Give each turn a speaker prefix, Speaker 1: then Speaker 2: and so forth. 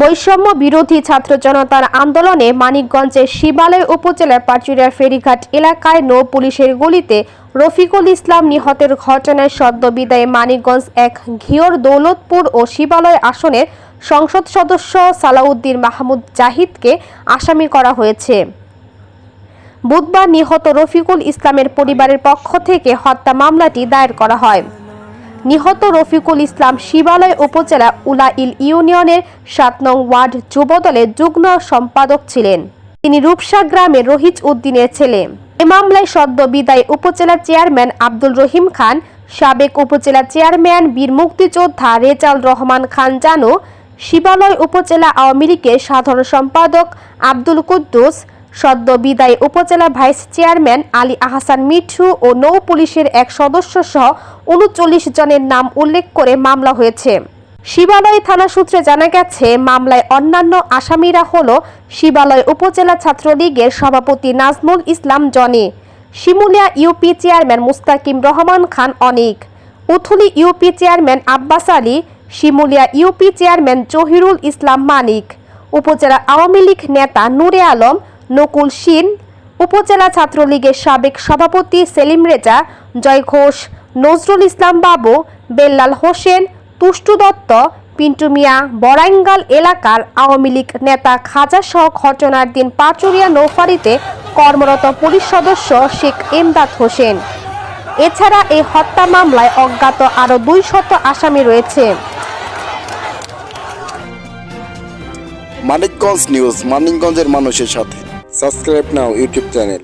Speaker 1: বৈষম্য বিরোধী ছাত্র জনতার আন্দোলনে মানিকগঞ্জের শিবালয় উপজেলার পাচুরিয়া ফেরিঘাট এলাকায় নৌ পুলিশের গুলিতে রফিকুল ইসলাম নিহতের ঘটনায় সদ্য বিদায়ে মানিকগঞ্জ এক ঘিওর দৌলতপুর ও শিবালয় আসনের সংসদ সদস্য সালাউদ্দিন মাহমুদ জাহিদকে আসামি করা হয়েছে। বুধবার নিহত রফিকুল ইসলামের পরিবারের পক্ষ থেকে হত্যা মামলাটি দায়ের করা হয়। নিহত রফিকুল ইসলাম শিবালয় উপজেলা উলাইল ইউনিয়নের সাত নং ওয়ার্ড যুবদলের যুগ্ম সম্পাদক ছিলেন। তিনি রূপসা গ্রামের রহিজ উদ্দিনের ছেলে। এ মামলায় সদ্য বিদায় উপজেলা চেয়ারম্যান আব্দুল রহিম খান, সাবেক উপজেলা চেয়ারম্যান বীর মুক্তিযোদ্ধা রেজাল রহমান খান জানু, শিবালয় উপজেলা আওয়ামী লীগের সাধারণ সম্পাদক আব্দুল কুদ্দুস সদ্য বিদায় উপজেলা ভাইস চেয়ারম্যান আলী আহসান মিঠু ও নৌ পুলিশের এক সদস্য সহ উনচল্লিশ জনের নাম উল্লেখ করে মামলা হয়েছে। শিবালয় থানা সূত্রে জানা গেছে, মামলায় অন্যান্য আসামিরা হল শিবালয় উপজেলা ছাত্রলীগের সভাপতি Nazmul Islam Jony, Shimulia UP chairman Mustakim Rahman Khan Anik, Uthuli UP chairman Abbas Ali, Shimulia UP chairman Jahirul Islam Manik, উপজেলা আওয়ামী লীগ নেতা নূরে আলম নকুল সিন, উপজেলা ছাত্রলীগের সাবেক সভাপতি সেলিম রেজা, জয় ঘোষ, নজরুল ইসলাম বাবু, বেল্লাল হোসেন, তুষ্টু দত্ত, পিন্টু মিয়া বড়াইঙ্গাল এলাকার আওয়ামী লীগ নেতা খাজা সহ ঘটনার দিন পাচুরিয়া নৌফারিতে কর্মরত পুলিশ সদস্য শেখ এমদাদ হোসেন। এছাড়া এই হত্যা মামলায় অজ্ঞাত আরও দুই শত আসামি রয়েছে।
Speaker 2: মানিকগঞ্জ নিউজ, মানিকগঞ্জের মানুষের সাথে।
Speaker 3: Subscribe now YouTube channel.